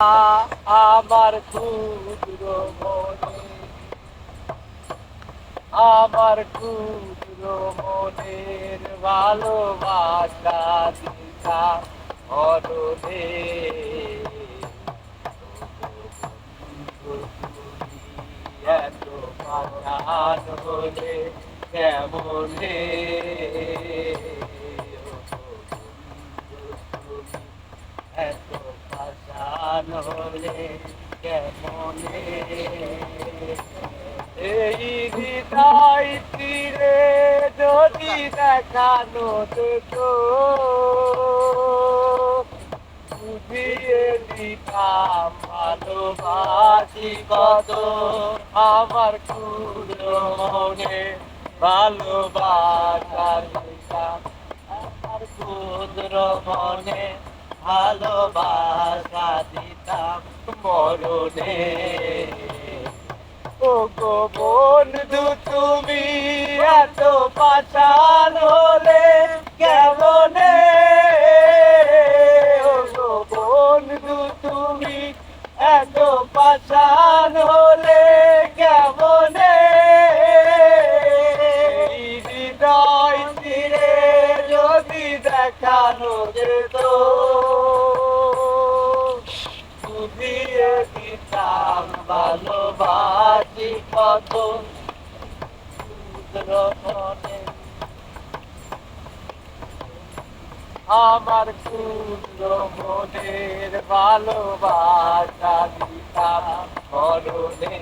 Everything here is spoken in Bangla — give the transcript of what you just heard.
আমার ক্ষুদ্র মনে। আমার ক্ষুদ্র মনের ভালোবাসা দিশা অরণে এত পাঠান হলে কেমনে এত পাঠান হলে এই হৃদয় তীরে যদি দেখানো তো বুঝিয়ে দিতাম ভালোবাসি কত আমার ক্ষুদ্র মনে ভালোবাসা দিতাম আমার ক্ষুদ্র মনে, ভালোবাসা দিতাম মরণে ও গো বন্ধু, তুমি এত পাচার হলে কেমনে? ও বন্ধু, তুমি এত পাচার হলে কেমনে? হৃদয় তীরে যদি দেখানো যেত বুঝিয়ে দিতাম ভালোবাসি কত আমার ক্ষুদ্র মনের ভালোবাসা দিতাম মরণে।